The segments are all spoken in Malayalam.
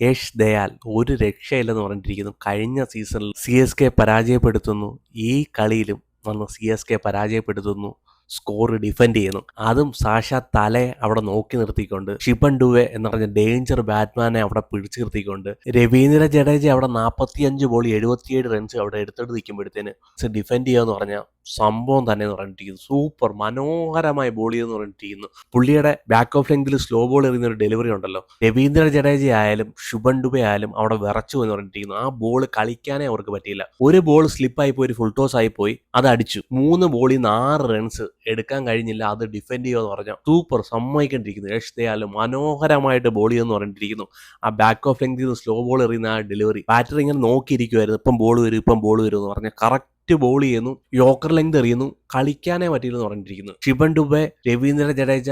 യഷ് ദയാൽ ഒരു രക്ഷയില്ലെന്ന് പറഞ്ഞിരിക്കുന്നു. കഴിഞ്ഞ സീസണിൽ സി എസ് കെ പരാജയപ്പെടുത്തുന്നു. ഈ കളിയിലും വന്ന് സി എസ് കെ പരാജയപ്പെടുത്തുന്നു. സ്കോർ ഡിഫെൻഡ് ചെയ്യുന്നു. അതും സാഷ തലയെ അവിടെ നോക്കി നിർത്തിക്കൊണ്ട് ഷിബൻ ഡുവെ എന്ന് പറഞ്ഞ ഡേഞ്ചർ ബാറ്റ്മാനെ അവിടെ പിടിച്ചു നിർത്തിക്കൊണ്ട് രവീന്ദ്ര ജഡേജ അവിടെ നാൽപ്പത്തിയഞ്ച് ബോൾ എഴുപത്തിയേഴ് റൺസ് അവിടെ എടുത്തെടുത്ത് നിൽക്കുമ്പോഴത്തേന് ഡിഫെൻഡ് ചെയ്യുക എന്ന് പറഞ്ഞാൽ സംഭവം തന്നെ എന്ന് പറഞ്ഞിരിക്കുന്നു സൂപ്പർ മനോഹരമായ ബോൾ ചെയ്തെന്ന് പറഞ്ഞിരിക്കുന്നു പുള്ളിയുടെ ബാക്ക് ഓഫ് ലെങ്കിൽ സ്ലോ ബോൾ എറിയുന്ന ഒരു ഡെലിവറി ഉണ്ടല്ലോ. രവീന്ദ്ര ജഡേജ ആയാലും ശുഭൻ ഡുബെ ആയാലും അവിടെ വിറച്ചു എന്ന് പറഞ്ഞിരിക്കുന്നു ആ ബോൾ കളിക്കാനേ അവർക്ക് പറ്റിയില്ല. ഒരു ബോൾ സ്ലിപ്പായി പോയി ഒരു ഫുൾ ടോസ് ആയി പോയി അത് അടിച്ചു. മൂന്ന് ബോളിൽ നിന്ന് ആറ് റൺസ് എടുക്കാൻ കഴിഞ്ഞില്ല അത് ഡിഫെൻഡ് ചെയ്യുമെന്ന് പറഞ്ഞാൽ സൂപ്പർ സമ്മതിക്കേണ്ടിരിക്കുന്നു. യഷ് ദയാലും മനോഹരമായിട്ട് ബോൾ ചെയ്യുമെന്ന് പറഞ്ഞിരിക്കുന്നു ആ ബാക്ക് ഓഫ് ലെങ്കിൽ സ്ലോ ബോൾ എറിയുന്ന ആ ഡെലിവറി ബാറ്റർ ഇങ്ങനെ നോക്കിയിരിക്കുമായിരുന്നു ഇപ്പം ബോൾ വരും ഇപ്പം ബോൾ വരും എന്ന് പറഞ്ഞാൽ കറക്റ്റ് ബോൾ ചെയ്യുന്നു യോക്കർ ലെങ്ത് എറിയുന്നു കളിക്കാനേ പറ്റിയില്ലെന്ന് പറഞ്ഞിരിക്കുന്നു. ശിവൻ ഡുബെ രവീന്ദ്ര ജഡേജ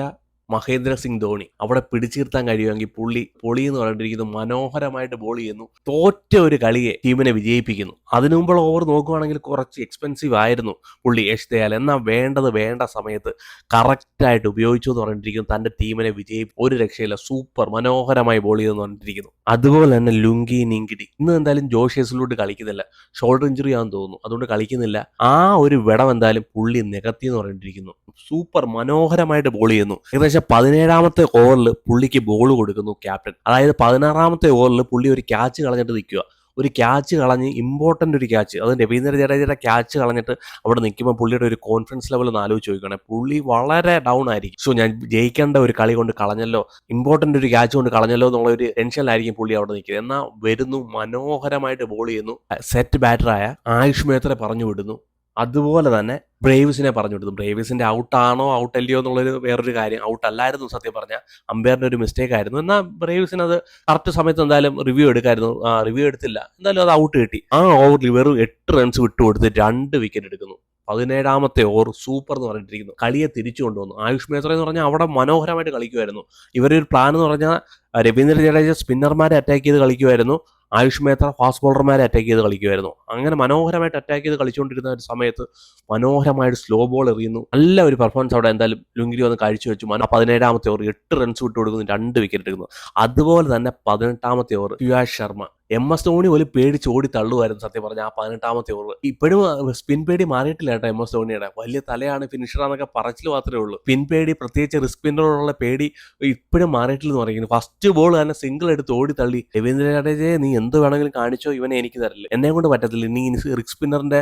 മഹേന്ദ്ര സിംഗ് ധോണി. അവിടെ പിടിച്ചു നിർത്താൻ കഴിയുമെങ്കിൽ പുള്ളി പൊളി എന്ന് പറഞ്ഞിരിക്കുന്നു മനോഹരമായിട്ട് ബോൾ ചെയ്യുന്നു. തോറ്റ ഒരു കളിയെ ടീമിനെ വിജയിപ്പിക്കുന്നു. അതിനു മുമ്പുള്ള ഓവർ നോക്കുകയാണെങ്കിൽ കുറച്ച് എക്സ്പെൻസീവ് ആയിരുന്നു പുള്ളി യശ് ദയാൽ. എന്നാൽ വേണ്ടത് വേണ്ട സമയത്ത് കറക്റ്റായിട്ട് ഉപയോഗിച്ചു എന്ന് പറഞ്ഞിരിക്കുന്നു. തന്റെ ടീമിനെ വിജയി ഒരു രക്ഷയില്ല സൂപ്പർ മനോഹരമായി ബോൾ ചെയ്തെന്ന് പറഞ്ഞിരിക്കുന്നു. അതുപോലെ തന്നെ ലുങ്കി നിങ്കിടി. ഇന്ന് എന്തായാലും ജോഷേസിലോട്ട് കളിക്കുന്നില്ല. ഷോൾഡർ ഇഞ്ചുറി ആണെന്ന് തോന്നുന്നു. അതുകൊണ്ട് കളിക്കുന്നില്ല. ആ ഒരു വിടം എന്തായാലും പുള്ളി നികത്തി എന്ന് പറഞ്ഞിരിക്കുന്നു. സൂപ്പർ മനോഹരമായിട്ട് ബോൾ ചെയ്യുന്നു. ഏകദേശം പതിനേഴാമത്തെ ഓവറിൽ പുള്ളിക്ക് ബോൾ കൊടുക്കുന്നു ക്യാപ്റ്റൻ. അതായത് പതിനാറാമത്തെ ഓവറിൽ പുള്ളി ഒരു ക്യാച്ച് കളഞ്ഞിട്ട് നിൽക്കുക. ഒരു ക്യാച്ച് കളഞ്ഞ് ഇമ്പോർട്ടന്റ് ഒരു ക്യാച്ച്. അത് രവീന്ദ്ര ജഡേജയുടെ ക്യാച്ച് കളഞ്ഞിട്ട് അവിടെ നിൽക്കുമ്പോൾ പുള്ളിയുടെ ഒരു കോൺഫിഡൻസ് ലെവൽ ഒന്ന് ആലോചിച്ച് പുള്ളി വളരെ ഡൗൺ ആയിരിക്കും. സോ ഞാൻ ജയിക്കേണ്ട ഒരു കളി കൊണ്ട് കളഞ്ഞല്ലോ ഇമ്പോർട്ടന്റ് ഒരു ക്യാച്ച് കൊണ്ട് കളഞ്ഞല്ലോ എന്നുള്ള ഒരു ടെൻഷനിലായിരിക്കും പുള്ളി അവിടെ നിൽക്കുന്നത്. എന്നാൽ വരുന്നു മനോഹരമായിട്ട് ബോൾ ചെയ്യുന്നു. സെറ്റ് ബാറ്ററായ ആയുഷ് മേത്ര പറഞ്ഞു വിടുന്നു. അതുപോലെ തന്നെ ബ്രേവ്സിനെ പറഞ്ഞു കൊടുത്തു. ബ്രേവ്സിന്റെ ഔട്ടാണോ ഔട്ട് അല്ലയോ എന്നുള്ളൊരു വേറൊരു കാര്യം ഔട്ട് അല്ലായിരുന്നു സത്യം പറഞ്ഞാൽ അമ്പയറിന്റെ ഒരു മിസ്റ്റേക്ക് ആയിരുന്നു. എന്നാൽ ബ്രേവ്സിന് അത് കറക്റ്റ് സമയത്ത് എന്തായാലും റിവ്യൂ എടുക്കായിരുന്നു. റിവ്യൂ എടുത്തില്ല. എന്തായാലും അത് ഔട്ട് കിട്ടി. ആ ഓവറിൽ വെറും എട്ട് റൺസ് വിട്ടുകൊടുത്ത് രണ്ട് വിക്കറ്റ് എടുക്കുന്നു. പതിനേഴാമത്തെ ഓവർ സൂപ്പർ എന്ന് പറഞ്ഞിട്ടിരിക്കുന്നു. കളിയെ തിരിച്ചു കൊണ്ടുവന്നു. ആയുഷ് മേത്ര എന്ന് പറഞ്ഞാൽ അവിടെ മനോഹരമായിട്ട് കളിക്കുമായിരുന്നു ഇവരൊരു പ്ലാൻ എന്ന് പറഞ്ഞാൽ രവീന്ദ്ര ജഡേജ സ്പിന്നർമാരെ അറ്റാക്ക് ചെയ്ത് കളിക്കുമായിരുന്നു ആയുഷ് മേത്ര ഫാസ്റ്റ് ബോളർമാരെ അറ്റാക്ക് ചെയ്ത് കളിക്കുമായിരുന്നു അങ്ങനെ മനോഹരമായിട്ട് അറ്റാക്ക് ചെയ്ത് കളിച്ചുകൊണ്ടിരുന്ന ഒരു സമയത്ത് മനോഹരമായിട്ട് സ്ലോ ബോൾ എറിയുന്നു. നല്ല ഒരു പെർഫോമൻസ് അവിടെ എന്തായാലും ലുങ്കിരി വന്ന് കാഴ്ചവെച്ചു. മനോ പതിനേഴാമത്തെ ഓവർ എട്ട് റൺസ് വിട്ട് കൊടുക്കുന്നു രണ്ട് വിക്കറ്റ് എടുക്കുന്നു. അതുപോലെ തന്നെ പതിനെട്ടാമത്തെ over Yuvash Sharma. M S Dhoni പോലും പേടിച്ച് ഓടി തള്ളുമായിരുന്നു സത്യം പറഞ്ഞാൽ ആ പതിനെട്ടാമത്തെ ഓവർ. ഇപ്പോഴും സ്പിൻ പേടി മാറിയിട്ടില്ല കേട്ടോ എം എസ് ധോണിയുടെ വലിയ തലയാണ് ഫിനിഷറാന്നൊക്കെ പറച്ചിൽ മാത്രമേ ഉള്ളൂ. പിൻപേടി പേടി പ്രത്യേകിച്ച് റിസ്പിന്നറോടുള്ള പേടി ഇപ്പോഴും മാറിയിട്ടില്ലെന്ന് പറയുന്നത് ഫസ്റ്റ് ബോൾ തന്നെ സിംഗിൾ എടുത്ത് ഓടി തള്ളി. രവീന്ദ്ര ജഡേജയെ നീ എന്ത് വേണമെങ്കിലും കാണിച്ചോ ഇവനെ എനിക്ക് തരില്ല. എന്നെ കൊണ്ട് പറ്റത്തില്ല. ഇനി റിക് സ്പിന്നറിന്റെ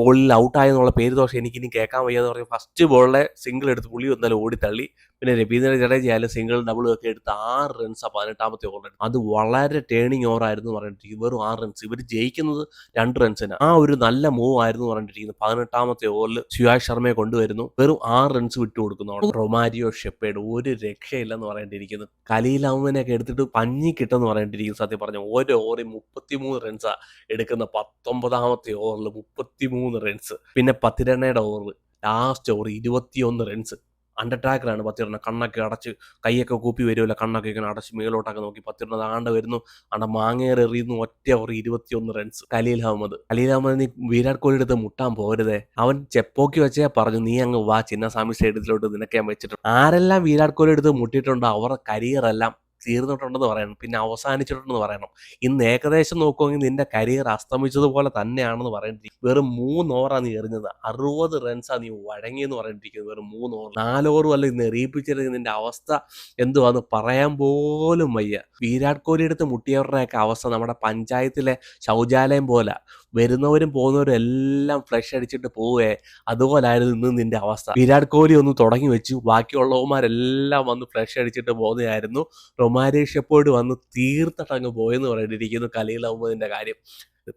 ബോളിൽ ഔട്ടായെന്നുള്ള പേര് ദോഷം എനിക്ക് ഇനി കേൾക്കാൻ വയ്യാന്ന് പറയും ഫസ്റ്റ് ബോളിലെ സിംഗിൾ എടുത്ത് പുള്ളി ഒന്നാലും ഓടി തള്ളി. പിന്നെ രവീന്ദ്ര ജഡേജ ആയാലും സിംഗിൾ ഡബിൾ ഒക്കെ എടുത്ത് ആറ് റൺസ് പതിനെട്ടാമത്തെ ഓവറിൽ അത് വളരെ ടേണിംഗ് ഓവർ പറഞ്ഞിട്ട് വെറും ആറ് റൺസ് ഇവർ ജയിക്കുന്നത് രണ്ട് റൺസിന് ആ ഒരു നല്ല മൂവ് ആയിരുന്നു പറഞ്ഞിട്ടിരിക്കുന്നത് പതിനെട്ടാമത്തെ ഓവറിൽ സുയാഷ് ശർമ്മയെ കൊണ്ടുവരുന്നു. വെറും ആറ് റൺസ് വിട്ടു കൊടുക്കുന്നു റൊമാരിയോ ഷെപ്പേഡ് ഒരു രക്ഷയില്ലെന്ന് പറഞ്ഞിട്ടിരിക്കുന്നു. കലീൽ അഹമ്മദിനെയൊക്കെ എടുത്തിട്ട് പഞ്ഞി കിട്ടുമെന്ന് പറഞ്ഞിട്ടിരിക്കുന്നു സത്യം പറഞ്ഞു. ഓരോ ഓവറിൽ മുപ്പത്തിമൂന്ന് റൺസാ എടുക്കുന്ന പത്തൊമ്പതാമത്തെ ഓവറിൽ മുപ്പത്തിമൂന്ന് റൺസ് പിന്നെ പത്തിരണ്ണയുടെ ഓവറിൽ ലാസ്റ്റ് ഓവർ ഇരുപത്തിയൊന്ന് റൺസ് അണ്ടർടാക്കറാണ് പത്തിരണ്ണ കണ്ണൊക്കെ അടച്ച് കൈയൊക്കെ കൂപ്പി വരുമല്ലോ കണ്ണൊക്കെ ഇങ്ങനെ അടച്ച് മേലോട്ടൊക്കെ നോക്കി പത്തിരണ്ണ ആണ്ട് വരുന്നു. ആണ്ട് മാങ്ങേറെ എറിയുന്നു ഒറ്റ ഓവർ ഇരുപത്തിയൊന്ന് റൺസ് കലീൽ അഹമ്മദ്. കലീൽ അഹമ്മദ് നീ വിരാട് കോഹ്ലി എടുത്ത് മുട്ടാൻ പോരുതേ. അവൻ ചെപ്പോക്കി വെച്ചേ പറഞ്ഞു നീ അങ്ങ് വാ ചിന്നസ്വാമി സ്റ്റേഡിയത്തിലോട്ട് നിനക്കാൻ വെച്ചിട്ടുണ്ട്. ആരെല്ലാം വിരാട് കോഹ്ലി എടുത്ത് മുട്ടിയിട്ടുണ്ടോ? അവരുടെ കരിയർ എല്ലാം തീർന്നിട്ടുണ്ടെന്ന് പറയണം പിന്നെ അവസാനിച്ചിട്ടുണ്ടെന്ന് പറയണം. ഇന്ന് ഏകദേശം നോക്കുമെങ്കിൽ നിന്റെ കരിയർ അസ്തമിച്ചതുപോലെ തന്നെയാണെന്ന് പറയേണ്ടി വെറും മൂന്ന് ഓവറാണ് നീ എറിഞ്ഞത്. അറുപത് റൺസാണ് നീ വഴങ്ങിയെന്ന് പറഞ്ഞിരിക്കുന്നത് വെറും മൂന്ന് ഓവർ നാല് ഓവറും അല്ല ഇന്ന് എറിയിപ്പിച്ചിരുന്ന നിന്റെ അവസ്ഥ എന്തുവാന്ന് പറയാൻ പോലും വയ്യ. വിരാട് കോഹ്ലി എടുത്ത് മുട്ടിയവരുടെയൊക്കെ അവസ്ഥ നമ്മുടെ പഞ്ചായത്തിലെ ശൗചാലയം പോലെ. വരുന്നവരും പോകുന്നവരും എല്ലാം ഫ്ലഷ് അടിച്ചിട്ട് പോവേ അതുപോലായിരുന്നു ഇന്ന് നിന്റെ അവസ്ഥ. വിരാട് കോഹ്ലി ഒന്ന് തുടങ്ങി വെച്ചു. ബാക്കിയുള്ളവന്മാരെല്ലാം വന്ന് ഫ്ലഷ് അടിച്ചിട്ട് പോകുന്നതായിരുന്നു. റൊമാരേഷ് എപ്പോഴും വന്ന് തീർത്തിട്ടങ്ങ് പോയെന്ന് പറഞ്ഞിരിക്കുന്നു കലീൽ അഹമ്മദിന്റെ കാര്യം.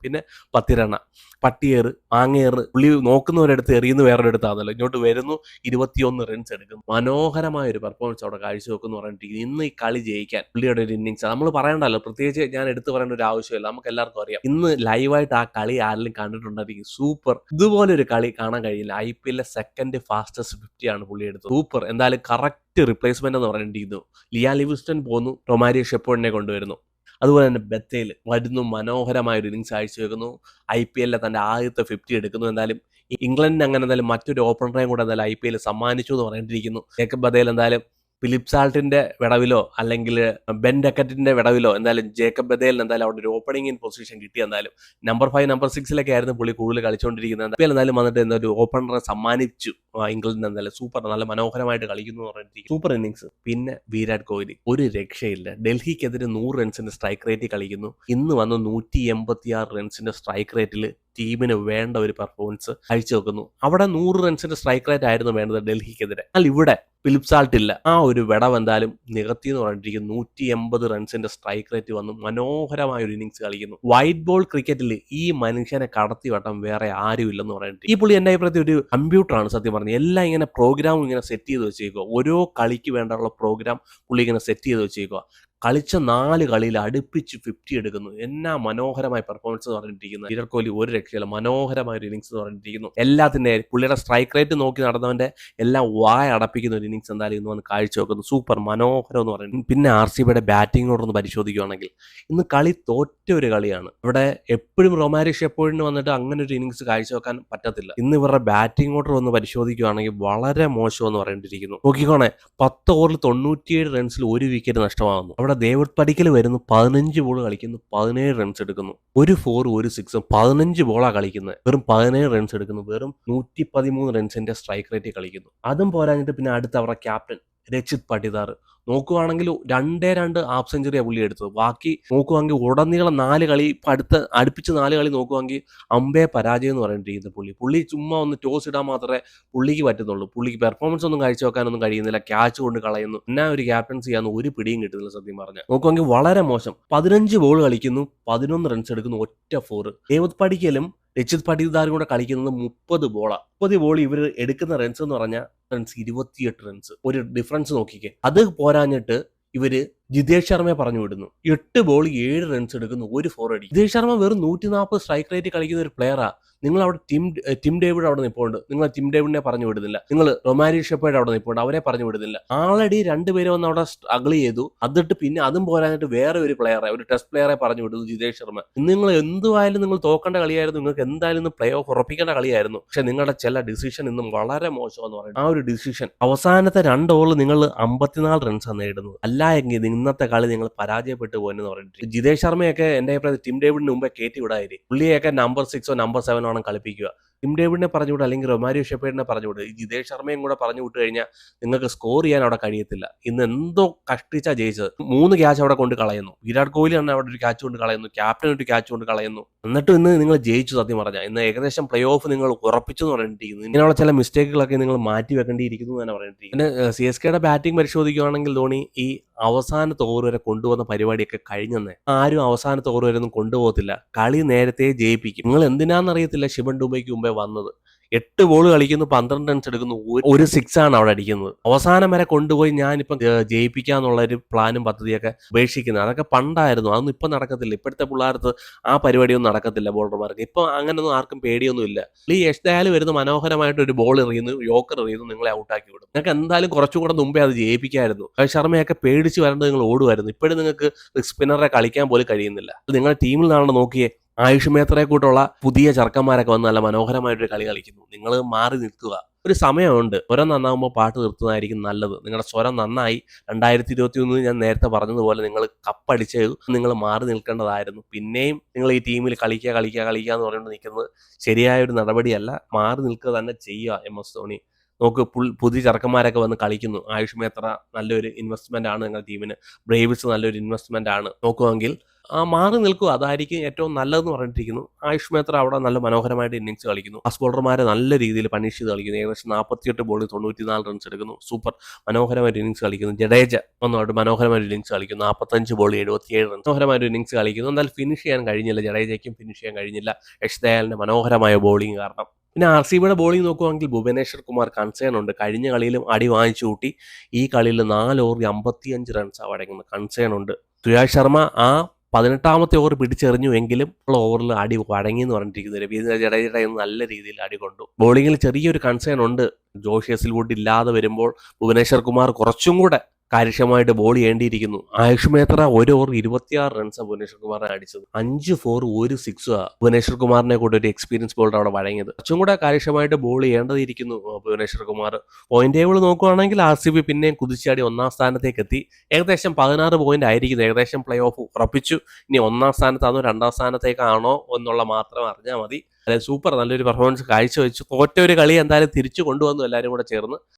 പിന്നെ പത്തിരണ്ണ പട്ടിയേറ് മാങ്ങേറ് പുള്ളി നോക്കുന്നവരടുത്ത് എറിയുന്ന വേറൊരു അടുത്താണല്ലോ ഇങ്ങോട്ട് വരുന്നു ഇരുപത്തിയൊന്ന് റൺസ് എടുക്കും മനോഹരമായ ഒരു പെർഫോമൻസ് അവിടെ കാഴ്ചവെക്കുന്നു പറഞ്ഞിട്ട് ഇന്ന് ഈ കളി ജയിക്കാൻ പുള്ളിയുടെ ഒരു ഇന്നിങ്സ് നമ്മൾ പറയണ്ടല്ലോ പ്രത്യേകിച്ച് ഞാൻ എടുത്തു പറയേണ്ട ഒരു ആവശ്യമില്ല. നമുക്ക് എല്ലാവർക്കും അറിയാം. ഇന്ന് ലൈവായിട്ട് ആ കളി ആരെങ്കിലും കണ്ടിട്ടുണ്ടായിരിക്കും സൂപ്പർ ഇതുപോലെ ഒരു കളി കാണാൻ കഴിയില്ല. ഐ പി എല്ലിലെ സെക്കൻഡ് ഫാസ്റ്റസ്റ്റ് ഫിഫ്റ്റി ആണ് പുള്ളി എടുത്തത്. സൂപ്പർ എന്തായാലും കറക്റ്റ് റിപ്ലേസ്മെന്റ് എന്ന് പറഞ്ഞിരിക്കുന്നു ലിയാ ലിവിസ്റ്റൺ പോന്നു. റൊമാരിയ ഷെപ്പോണിനെ കൊണ്ടുവരുന്നു. അതുപോലെ തന്നെ ബത്തേൽ വരുന്നു മനോഹരമായ ഒരു ഇന്നിങ്സ് കാഴ്ചവെക്കുന്നു ഐ പി എല്ലിലെ തന്റെ ആദ്യത്തെ ഫിഫ്റ്റി എടുക്കുന്നു. എന്തായാലും ഇംഗ്ലണ്ടിന് അങ്ങനെ എന്തായാലും മറ്റൊരു ഓപ്പണറേയും കൂടെ എന്തായാലും ഐ പി എൽ സമ്മാനിച്ചു എന്ന് പറഞ്ഞിട്ടിരിക്കുന്നു. ജേക്കബ് ബദേൽ എന്തായാലും ഫിലിപ്പ് സാൾട്ടിന്റെ വിടവിലോ അല്ലെങ്കിൽ ബെൻ ഡക്കറ്റിന്റെ വിടവിലോ എന്തായാലും ജേക്കബ് ബദേലിന് എന്തായാലും അവിടെ ഒരു ഓപ്പണിംഗ് ഇൻ പൊസിഷൻ കിട്ടി എന്തായാലും. നമ്പർ ഫൈവ് നമ്പർ സിക്സിലൊക്കെ ആയിരുന്നു പുള്ളി കൂടുതൽ കളിച്ചുകൊണ്ടിരിക്കുന്നത്. എന്തായാലും എന്തായാലും വന്നിട്ട് എന്താ ഒരു ഓപ്പണറെ സമ്മാനിച്ചു ഇംഗ്ലണ്ടിന് എന്തായാലും. സൂപ്പർ നല്ല മനോഹരമായിട്ട് കളിക്കുന്നു പറഞ്ഞിട്ട് സൂപ്പർ ഇന്നിങ്സ് പിന്നെ വിരാട് കോഹ്ലി ഒരു രക്ഷയില്ല. ഡൽഹിക്കെതിരെ നൂറ് റൺസിന്റെ സ്ട്രൈക്ക് റേറ്റ് കളിക്കുന്നു. ഇന്ന് വന്ന് നൂറ്റി എൺപത്തി ആറ് റൺസിന്റെ സ്ട്രൈക്ക് റേറ്റിൽ ടീമിന് വേണ്ട ഒരു പെർഫോമൻസ് കാഴ്ചവെക്കുന്നു അവിടെ നൂറ് റൺസിന്റെ സ്ട്രൈക്ക് റേറ്റ് ആയിരുന്നു വേണ്ടത് ഡൽഹിക്കെതിരെ. എന്നാൽ ഇവിടെ ഫിലിപ്പ് സാൾട്ട് ഇല്ല. ആ ഒരു വിടവ് എന്തായാലും നികത്തി എന്ന് പറഞ്ഞിരിക്കുന്നു. നൂറ്റി എൺപത് റൺസിന്റെ സ്ട്രൈക്ക് റേറ്റ് വന്ന്. മനോഹരമായ ഒരു ഇന്നിങ്സ് കളിക്കുന്നു വൈറ്റ് ബോൾ ക്രിക്കറ്റിൽ ഈ മനുഷ്യനെ കടത്തി വട്ടം വേറെ ആരും ഇല്ലെന്ന് പറഞ്ഞിട്ട്. ഈ പുള്ളി എന്റെ അഭിപ്രായത്തിൽ ഒരു കമ്പ്യൂട്ടറാണ് സത്യം പറഞ്ഞത്. എല്ലാം ഇങ്ങനെ പ്രോഗ്രാം ഇങ്ങനെ സെറ്റ് ചെയ്ത് വെച്ചേക്കുക ഓരോ കളിക്ക് വേണ്ടിയുള്ള പ്രോഗ്രാം പുള്ളി ഇങ്ങനെ സെറ്റ് ചെയ്ത് വെച്ചേക്കുക കളിച്ച നാല് കളിയിൽ അടുപ്പിച്ച് ഫിഫ്റ്റി എടുക്കുന്നു. എന്നാ മനോഹരമായ പെർഫോമൻസ് എന്ന് പറഞ്ഞിട്ടിരിക്കുന്നത്. വിരാട് കോഹ്ലി ഒരു രക്ഷയില്ല. മനോഹരമായ ഒരു ഇന്നിങ്സ് എന്ന് പറഞ്ഞിരിക്കുന്നു എല്ലാത്തിന്റെ പുള്ളിയുടെ സ്ട്രൈക്ക് റേറ്റ് നോക്കി നടന്നവന്റെ എല്ലാം വായ അടപ്പിക്കുന്ന ഒരു ഇന്നിങ്സ് എന്തായാലും ഇന്ന് വന്ന് കാഴ്ചവെക്കുന്നു. സൂപ്പർ മനോഹരം എന്ന് പറയുന്നത് പിന്നെ ആർ സി ബിയുടെ ബാറ്റിങ്ങിനോടൊന്ന് പരിശോധിക്കുകയാണെങ്കിൽ ഇന്ന് കളി തോറ്റ ഒരു കളിയാണ്. ഇവിടെ എപ്പോഴും റൊമാരി ഷെപ്പോഴിന് വന്നിട്ട് അങ്ങനെ ഒരു ഇന്നിങ്സ് കാഴ്ചവെക്കാൻ പറ്റത്തില്ല. ഇന്ന് ഇവരുടെ ബാറ്റിംഗ് ഓർഡർ ഒന്ന് പരിശോധിക്കുകയാണെങ്കിൽ വളരെ മോശം എന്ന് പറയേണ്ടിയിരിക്കുന്നു നോക്കിക്കോണേ പത്ത് ഓവറിൽ തൊണ്ണൂറ്റിയേഴ് റൺസിൽ ഒരു വിക്കറ്റ് നഷ്ടമാകുന്നു. അവിടെ ദേവഡ് പടിക്കൽ വരുന്നു പതിനഞ്ച് ബോൾ കളിക്കുന്നു പതിനേഴ് റൺസ് എടുക്കുന്നു. ഒരു ഫോർ ഒരു സിക്സും പതിനഞ്ച് ബോളാണ് കളിക്കുന്നത് വെറും പതിനേഴ് റൺസ് എടുക്കുന്നു വെറും നൂറ്റി പതിമൂന്ന് റൺസിന്റെ സ്ട്രൈക്ക് റേറ്റ് കളിക്കുന്നു. അതും പോരാഞ്ഞിട്ട് പിന്നെ അടുത്ത അവരുടെ ക്യാപ്റ്റൻ രചിത് പട്ടിദാർ നോക്കുവാണെങ്കിൽ രണ്ടേ രണ്ട് ഹാഫ് സെഞ്ചുറിയാണ് പുള്ളി എടുത്തത്. ബാക്കി നോക്കുവാണെങ്കിൽ ഉടനീളം നാല് കളി ഇപ്പം അടുത്ത അടുപ്പിച്ച് നാല് കളി നോക്കുവാണെങ്കിൽ അമ്പേ പരാജയം എന്ന് പറഞ്ഞിട്ടിരിക്കുന്നത് പുള്ളി. പുള്ളി ചുമ്മാ ഒന്ന് ടോസ് ഇടാൻ മാത്രമേ പുള്ളിക്ക് പറ്റുന്നുള്ളൂ. പുള്ളിക്ക് പെർഫോമൻസ് ഒന്നും കാഴ്ചവെക്കാനൊന്നും കഴിയുന്നില്ല. ക്യാച്ച് കൊണ്ട് കളയുന്നു. എന്നാ ഒരു ക്യാപ്റ്റൻസി ചെയ്യാന്ന് ഒരു പിടിയും കിട്ടുന്നില്ല സത്യം പറഞ്ഞാൽ നോക്കുവാണെങ്കിൽ വളരെ മോശം. പതിനഞ്ച് ബോൾ കളിക്കുന്നു. പതിനൊന്ന് റൺസ് എടുക്കുന്നു. ഒറ്റ ഫോർ ദേവത് പഠിക്കലും രക്ഷിത് പടിദാറും കൂടെ കളിക്കുന്നത് മുപ്പത് ബോളാണ് മുപ്പത് ബോൾ ഇവർ എടുക്കുന്ന റൺസ് എന്ന് പറഞ്ഞാൽ റൺസ് ഇരുപത്തിയെട്ട് റൺസ് ഒരു ഡിഫറൻസ് നോക്കിക്കേ. അത് പോരാഞ്ഞിട്ട് ഇവർ ജിതേഷ് ശർമ്മയെ പറഞ്ഞു വിടുന്നു. എട്ട് ബോൾ ഏഴ് റൺസ് എടുക്കുന്നു ഒരു ഫോർ അടി. ജിതേഷ് ശർമ്മ വെറും നൂറ്റി നാൽപ്പത് സ്ട്രൈക്ക് റേറ്റ് കളിക്കുന്ന ഒരു പ്ലെയറാ നിങ്ങൾ അവിടെ ടിം ടിം ഡേവിഡ് അവിടെ നിൽപ്പുണ്ട് നിങ്ങൾ ടിം ഡേവിഡിനെ പറഞ്ഞു വിടുന്നില്ല. നിങ്ങൾ റൊമാരി ഷെപ്പേഡ് അവിടെ നിൽപ്പുണ്ട് അവരെ പറഞ്ഞു വിടുന്നില്ല. ആൾറെഡി രണ്ടുപേരും വന്ന് അവിടെ സ്ട്രഗിൾ ചെയ്തു. അതിട്ട് പിന്നെ അതും പോരാഞ്ഞിട്ട് വേറെ ഒരു പ്ലെയറെ ഒരു ടെസ്റ്റ് പ്ലെയറെ പറഞ്ഞു വിടുന്നു ജിതേഷ് ശർമ്മ. നിങ്ങൾ എന്തുമായാലും നിങ്ങൾ തോക്കേണ്ട കളിയായിരുന്നു. നിങ്ങൾക്ക് എന്തായാലും ഇന്ന് പ്ലേ ഓഫ് ഉറപ്പിക്കേണ്ട കളിയായിരുന്നു. പക്ഷെ നിങ്ങളുടെ ചില ഡിസിഷൻ ഇന്നും വളരെ മോശമെന്ന് പറയുന്നത് ആ ഒരു ഡിസിഷൻ അവസാനത്തെ രണ്ട് ഓവറിൽ നിങ്ങൾ അമ്പത്തിനാല് റൺസാണ് നേടുന്നത്. അല്ല എങ്കിൽ ഇന്നത്തെ കളി നിങ്ങൾ പരാജയപ്പെട്ടു പോകുമെന്ന് പറഞ്ഞിട്ട്. ജിതേഷ് ശർമ്മയൊക്കെ എന്റെ അഭിപ്രായത്തിൽ ടിം ഡേവിഡിന് മുമ്പേ കയറ്റി വിടാതിരി. പുള്ളിയൊക്കെ നമ്പർ സിക്സോ നമ്പർ സെവനോ ആണ് കളിപ്പിക്കുക. ടിം ഡേവിഡിനെ പറഞ്ഞു വിടുക അല്ലെങ്കിൽ റൊമാരിയോ ഷെപ്പേഡിനെ പറഞ്ഞു വിടുക ജിതേഷ് ശർമ്മയും കൂടെ പറഞ്ഞു വിട്ട് കഴിഞ്ഞാൽ നിങ്ങൾക്ക് സ്കോർ ചെയ്യാൻ അവിടെ കഴിയത്തില്ല. ഇന്ന് എന്തോ കഷ്ടിച്ചാ ജയിച്ചത്. മൂന്ന് ക്യാച്ച് അവിടെ കൊണ്ട് കളയുന്നു. വിരാട് കോഹ്ലി ആണ് അവിടെ ഒരു ക്യാച്ച് കൊണ്ട് കളയുന്നു. ക്യാപ്റ്റൻ ഒരു ക്യാച്ച് കൊണ്ട് കളയുന്നു. എന്നിട്ടും ഇന്ന് നിങ്ങൾ ജയിച്ചു സത്യം പറഞ്ഞാൽ ഇന്ന് ഏകദേശം പ്ലേ ഓഫ് നിങ്ങൾ ഉറപ്പിച്ചു എന്ന് പറഞ്ഞിട്ടിരിക്കുന്നു. ഇങ്ങനെയുള്ള ചില മിസ്റ്റേക്കുകളൊക്കെ നിങ്ങൾ മാറ്റി വെക്കേണ്ടിയിരിക്കുന്നു എന്നാണ് പറഞ്ഞിട്ടിരിക്കുന്നത് പറഞ്ഞിട്ടിരിക്കുന്നു. പിന്നെ സി എസ് കെയുടെ ബാറ്റിംഗ് പരിശോധിക്കുകയാണെങ്കിൽ ധോണി ഈ അവസാന ഓവർ വരെ കൊണ്ടുവന്ന പരിപാടിയൊക്കെ കഴിഞ്ഞെന്നേ. ആരും അവസാന ഓവർ വരെ ഒന്നും കൊണ്ടുപോകത്തില്ല. കളി നേരത്തെ ജയിപ്പിക്കും. നിങ്ങൾ എന്തിനാണെന്നറിയത്തില്ല ശിവൻ ഡുബൈക്ക് മുമ്പേ വന്നത്. എട്ട് ബോൾ കളിക്കുന്നു പന്ത്രണ്ട് റൺസ് എടുക്കുന്നു ഒരു- സിക്സ് ആണ് അവിടെ അടിക്കുന്നത്. അവസാനം വരെ കൊണ്ടുപോയി ഞാനിപ്പം ജയിപ്പിക്കാന്നുള്ള ഒരു പ്ലാനും പദ്ധതിയൊക്കെ ഉപേക്ഷിക്കുന്നത്. അതൊക്കെ പണ്ടായിരുന്നു. അതൊന്നും ഇപ്പം നടക്കത്തില്ല. ഇപ്പോഴത്തെ പിള്ളേർക്ക് ആ പരിപാടിയൊന്നും നടക്കത്തില്ല ബോളർമാർക്ക് ഇപ്പം അങ്ങനൊന്നും ആർക്കും പേടിയൊന്നുമില്ല. ഈ എഷ്ടായാലും വരുന്ന മനോഹരമായിട്ട് ഒരു ബോൾ എറിയുന്നു യോക്കർ എറിയുന്നു നിങ്ങളെ ഔട്ടാക്കി വിടും. നിങ്ങൾക്ക് എന്തായാലും കുറച്ചും കൂടെ മുമ്പേ അത് ജയിപ്പിക്കായിരുന്നു. ശർമ്മയൊക്കെ പേടിച്ച് വരേണ്ടത് നിങ്ങൾ ഓടുമായിരുന്നു. ഇപ്പോഴും നിങ്ങൾക്ക് സ്പിന്നറെ കളിക്കാൻ പോലും കഴിയുന്നില്ല. നിങ്ങളുടെ ടീമിൽ നിന്നാണ് നോക്കിയേ ആയുഷ് മേത്രയെ കൂട്ടുള്ള പുതിയ ചർക്കന്മാരൊക്കെ വന്ന് നല്ല മനോഹരമായിട്ടൊരു കളി കളിക്കുന്നു. നിങ്ങൾ മാറി നിൽക്കുക. ഒരു സമയമുണ്ട്. സ്വരം നന്നാകുമ്പോൾ പാട്ട് നിർത്തുന്നതായിരിക്കും നല്ലത്. നിങ്ങളുടെ സ്വരം നന്നായി. രണ്ടായിരത്തി ഇരുപത്തി ഒന്ന് ഞാൻ നേരത്തെ പറഞ്ഞതുപോലെ നിങ്ങൾ കപ്പടിച്ചത് നിങ്ങൾ മാറി നിൽക്കേണ്ടതായിരുന്നു. പിന്നെയും നിങ്ങൾ ഈ ടീമിൽ കളിക്കുക കളിക്കുക കളിക്കുക എന്ന് പറഞ്ഞുകൊണ്ട് നിൽക്കുന്നത് ശരിയായ ഒരു നടപടിയല്ല. മാറി നിൽക്കുക തന്നെ ചെയ്യുക എം എസ് ധോണി. നോക്ക് പുതിയ ചെറുക്കന്മാരൊക്കെ വന്ന് കളിക്കുന്നു. ആയുഷ് മേത്ര നല്ലൊരു ഇൻവെസ്റ്റ്മെന്റ് ആണ് നിങ്ങളുടെ ടീമിന് ബ്രേവിസ് നല്ലൊരു ഇൻവെസ്റ്റ്മെന്റ് ആണ്. നോക്കുമെങ്കിൽ മാറി നിൽക്കുക അതായിരിക്കും ഏറ്റവും നല്ലതെന്ന് പറഞ്ഞിട്ടിരിക്കുന്നു. ആയുഷ് മേത്ര അവിടെ നല്ല മനോഹരമായിട്ട് ഇന്നിങ്സ് കളിക്കുന്നു. ഫാസ്റ്റ് ബോളർമാരെ നല്ല രീതിയിൽ പണിഷ് ചെയ്ത് കളിക്കുന്നു. ഏകദേശം നാൽപ്പത്തിയെട്ട് ബോളിൽ തൊണ്ണൂറ്റിനാല് റൺസ് എടുക്കുന്നു. സൂപ്പർ മനോഹരമായിട്ട് ഇന്നിങ്സ് കളിക്കുന്നു. ജഡേജ ഒന്നുമായിട്ട് മനോഹരമായിട്ട് ഇന്നിങ്സ് കളിക്കുന്നു. നാൽപ്പത്തഞ്ച് ബോളിൽ എഴുപത്തിയേഴ് റൺസ് മനോഹരമായിട്ട് ഇന്നിങ്സ് കളിക്കുന്നു. എന്നാൽ ഫിനിഷ് ചെയ്യാൻ കഴിഞ്ഞില്ല. ജഡേജയ്ക്കും ഫിനിഷ് ചെയ്യാൻ കഴിഞ്ഞില്ല. യഷ് ദയാലിന്റെ മനോഹരമായ ബോളിംഗ് കാരണം. പിന്നെ ആർ സി ബിയുടെ ബോളിംഗ് നോക്കുവാണെങ്കിൽ ഭുവനേശ്വർ കുമാർ കൺസേൺ ഉണ്ട്. കഴിഞ്ഞ കളിയിലും അടി വാങ്ങിച്ചു കൂട്ടി. ഈ കളിയിൽ നാല് ഓവറിൽ അമ്പത്തിയഞ്ച് റൺസ് അവിടെ കൺസേൺ ഉണ്ട്. സുരാജ് ശർമ്മ ആ പതിനെട്ടാമത്തെ ഓവർ പിടിച്ചെറിഞ്ഞു എങ്കിലും ഉള്ള ഓവറിൽ അടി വഴങ്ങി എന്ന് പറഞ്ഞിരിക്കുന്നത് രവീന്ദ്ര ജഡേജയുടെ നല്ല രീതിയിൽ അടി കൊണ്ടു. ബോളിങ്ങിൽ ചെറിയൊരു കൺസേൺ ഉണ്ട്. ജോഷ് എസിൽവുഡ് ഇല്ലാതെ വരുമ്പോൾ ഭുവനേശ്വർ കുമാർ കുറച്ചും കൂടെ കാര്യക്ഷമമായിട്ട് ബോൾ ചെയ്യേണ്ടിയിരിക്കുന്നു. ആയുഷ് മേത്ര ഒരു ഓവർ ഇരുപത്തിയാറ് റൺസ് ഭുവനേശ്വർ കുമാറിനെ അടിച്ചത്. അഞ്ച് ഫോർ ഒരു സിക്സ് ഭുവനേശ്വർ കുമാറിനെ കൂടെ ഒരു എക്സ്പീരിയൻസ് ബോളർ അവിടെ വഴങ്ങിയത്. കുറച്ചും കൂടെ കാര്യക്ഷമമായിട്ട് ബോൾ ചെയ്യേണ്ടതിരിക്കുന്നു ഭുവനേശ്വർ കുമാർ. പോയിന്റ് ടേബിൾ നോക്കുകയാണെങ്കിൽ ആർ സി ബി പിന്നെയും കുതിച്ചാടി ഒന്നാം സ്ഥാനത്തേക്ക് എത്തി. ഏകദേശം പതിനാറ് പോയിന്റ് ആയിരിക്കുന്നു. ഏകദേശം പ്ലേ ഓഫ് ഉറപ്പിച്ചു. ഇനി ഒന്നാം സ്ഥാനത്താണോ രണ്ടാം സ്ഥാനത്തേക്കാണോ എന്നുള്ള മാത്രം അറിഞ്ഞാൽ മതി. അതായത് സൂപ്പർ നല്ലൊരു പെർഫോമൻസ് കാഴ്ചവെച്ചു. തോറ്റ ഒരു കളി എന്തായാലും തിരിച്ചു കൊണ്ടുവന്നു എല്ലാവരും കൂടെ ചേർന്ന്.